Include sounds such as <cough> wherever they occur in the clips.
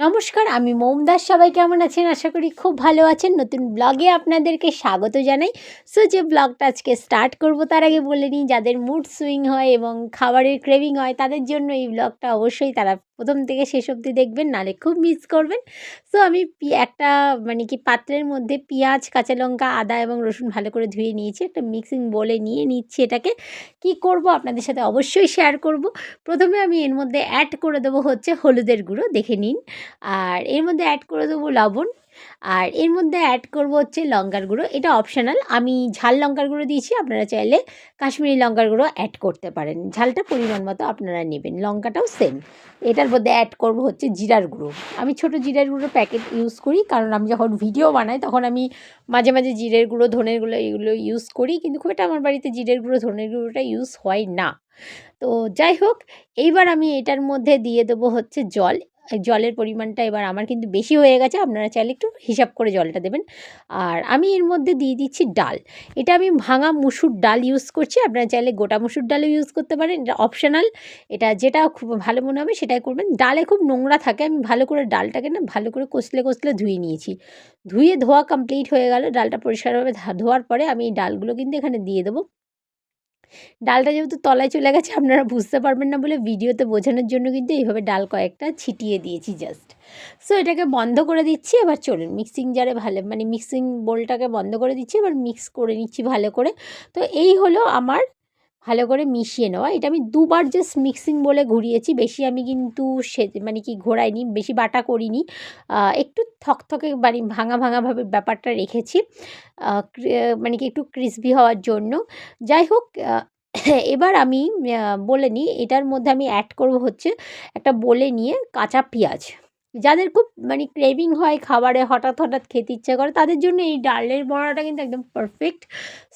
নমস্কার, আমি মোমদাস সবাই কেমন আছেন? আশা করি খুব ভালো আছেন। নতুন ব্লগে আপনাদেরকে স্বাগত জানাই। সো যে ব্লগটা আজকে স্টার্ট করব, তার আগে বলে নিই, যাদের মুড সুইং হয় এবং খাবারের ক্রেভিং হয়, তাদের জন্য এই ব্লগটা অবশ্যই তারা প্রথম থেকে শেষ অবধি দেখবেন, নালে খুব মিস করবেন। সো আমি একটা মানে কি পাত্রের মধ্যে পেঁয়াজ, কাঁচা লঙ্কা, আদা এবং রসুন ভালো করে ধুয়ে নিয়েছি, একটা মিক্সিং বলে নিয়ে নিচ্ছি এটাকে। কি করব আপনাদের সাথে অবশ্যই শেয়ার করব। প্রথমে আমি এর মধ্যে অ্যাড করে দেবো হচ্ছে হলুদের গুঁড়ো, দেখে নিন। আর এর মধ্যে অ্যাড করে দেবো লবণ। আর এর মধ্যে অ্যাড করব হচ্ছে লঙ্কার গুঁড়ো। এটা অপশনাল আমি ঝাল লঙ্কার গুঁড়ো দিয়েছি, আপনারা চাইলে কাশ্মীরি লঙ্কার গুঁড়ো অ্যাড করতে পারেন। ঝালটা পরিমাণ মতো আপনারা নেবেন, লঙ্কাটাও সেম এটার মধ্যে অ্যাড করব হচ্ছে জিরার গুঁড়ো। আমি ছোট জিরার গুঁড়ো প্যাকেট ইউজ করি, কারণ আমি যখন ভিডিও বানাই তখন আমি মাঝে মাঝে জিরের গুঁড়ো, ধনের গুঁড়ো এগুলো ইউজ করি, কিন্তু খুব একটা আমার বাড়িতে জিরের গুঁড়ো, ধনের গুঁড়োটা ইউজ হয় না। তো যাই হোক, এইবার আমি এটার মধ্যে দিয়ে দেবো হচ্ছে জল। জলের পরিমাণটা এবার আমার কিন্তু বেশি হয়ে গেছে, আপনারা চাইলে একটু হিসাব করে জলটা দেবেন। আর আমি এর মধ্যে দিয়ে দিচ্ছি ডাল। এটা আমি ভাঙা মুসুর ডাল ইউজ করছি, আপনারা চাইলে গোটা মুসুর ডালও ইউজ করতে পারেন, এটা অপশনাল এটা যেটা খুব ভালো মনে হবে সেটাই করবেন। ডালে খুব নোংরা থাকে, আমি ভালো করে ডালটাকে না ভালো করে কষলে কষলে ধুয়ে নিয়েছি। ধুয়ে ধোয়া কমপ্লিট হয়ে গেল, ডালটা পরিষ্কারভাবে ধোয়ার পরে আমি এই ডালগুলো কিন্তু এখানে দিয়ে দেবো। ডালটা যেহেতু তলায় চলে গেছে, আপনারা বুঝতে পারবেন না বলে ভিডিওতে বোঝানোর জন্য কিন্তু এইভাবে ডাল কয়েকটা ছিটিয়ে দিয়েছি জাস্ট সো এটাকে বন্ধ করে দিচ্ছি, এবার চলুন মিক্সিং জারে ভালো মানে মিক্সিং বোলটাকে বন্ধ করে দিচ্ছি, এবার মিক্স করে নিচ্ছি ভালো করে। তো এই হলো আমার ভালো করে মিশিয়ে নেওয়া। এটা আমি দুবার জাস্ট মিক্সিং বলে ঘুরিয়েছি। বেশি আমি কিন্তু সে মানে কি ঘোরাইনি, বেশি বাটা করিনি। একটু থকথকে মানে ভাঙা ভাঙাভাবে ব্যাপারটা রেখেছি। মানে কি একটু ক্রিসপি হওয়ার জন্য। যাই হোক এবার আমি বলে নিই, এটার মধ্যে আমি অ্যাড করব হচ্ছে একটা বলে নিয়ে কাঁচা পেঁয়াজ। যাদের খুব মানে ক্রেভিং হয় খাবারে, হঠাৎ হঠাৎ খেতে ইচ্ছা করে, তাদের জন্য এই ডালের বড়াটা কিন্তু একদম পারফেক্ট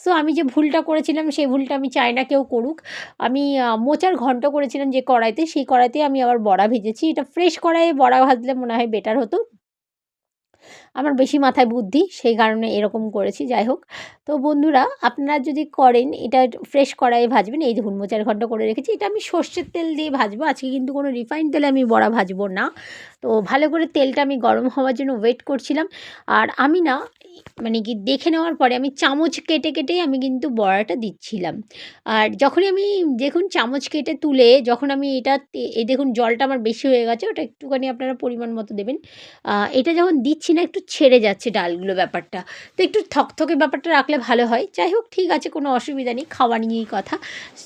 সো আমি যে ভুলটা করেছিলাম, সেই ভুলটা আমি চাই না কেউ করুক। আমি মোচার ঘন্ট করেছিলাম যে কড়াইতে, সেই কড়াইতে আমি আবার বড়া ভেজেছি। এটা ফ্রেশ কড়াইয়ে বড়া ভাজলে মনে হয় বেটার হতো। আমার বেশি মাথায় বুদ্ধি, সেই কারণে এরকম করেছি, যাই হোক। তো বন্ধুরা, আপনারা যদি করেন, এটা ফ্রেশ কড়াইয়ে ভাজবেন, এই দেখুন মোচার ঘন্ট করে রেখেছি। এটা আমি সর্ষের তেল দিয়ে ভাজবো, আজকে কিন্তু কোনো রিফাইন তেলে আমি বড়া ভাজবো না। তো ভালো করে তেলটা আমি গরম হওয়ার জন্য ওয়েট করছিলাম। আর আমি না মানে কি দেখে নেওয়ার পরে আমি চামচ কেটে কেটেই আমি কিন্তু বড়াটা দিচ্ছিলাম। আর যখনই আমি দেখুন চামচ কেটে তুলে যখন আমি এটা এই দেখুন জলটা আমার বেশি হয়ে গেছে, ওটা একটুখানি আপনারা পরিমাণ মতো দেবেন। এটা যখন দিচ্ছি না একটু ছেড়ে যাচ্ছে ডালগুলো ব্যাপারটা। তো একটু থকথকে ব্যাপারটা রাখলে ভালো হয়। যাই হোক, ঠিক আছে, কোনো অসুবিধা নেই, খাওয়া নিয়েই কথা।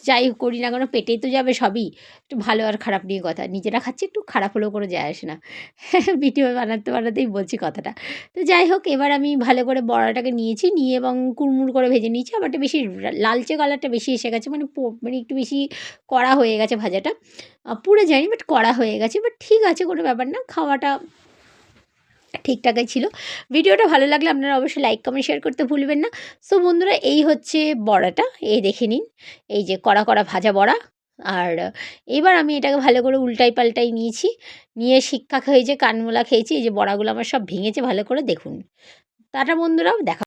যাই হোক, করি না কেন, পেটেই তো যাবে সবই। একটু ভালো আর খারাপ নিয়ে কথা। নিজেরা খাচ্ছি, একটু খারাপ হলেও করে যায় আসে না। <laughs> ভিডিও বানাতে বানাতেই বলছি কথাটা। তো যাই হোক, এবার আমি ভালো করে বড়াটাকে নিয়েছি, নিয়ে এবং কুড়মুড় করে ভেজে নিয়েছি। আবার একটা বেশি লালচে কালারটা বেশি এসে গেছে মানে মানে একটু বেশি কড়া হয়ে গেছে ভাজাটা। পুড়ে যায়নি বাট কড়া হয়ে গেছে বাট ঠিক আছে, কোনো ব্যাপার না, খাওয়াটা ঠিকঠাকই ছিল। ভিডিওটা ভালো লাগলে আপনারা অবশ্যই লাইক কমেন্ট শেয়ার করতে ভুলবেন না। সো বন্ধুরা, এই হচ্ছে বড়াটা, এই দেখে নিন। এই যে কড়া কড়া ভাজা বড়া। আর এবার আমি এটাকে ভালো করে উল্টাই পাল্টাই নিয়েছি। নিয়ে শিক্ষা খেয়েছে কানমোলা খেয়েছি, এই যে বড়াগুলো আমার সব ভেঙেছে, ভালো করে দেখুন। টাটা বন্ধুরাও, দেখা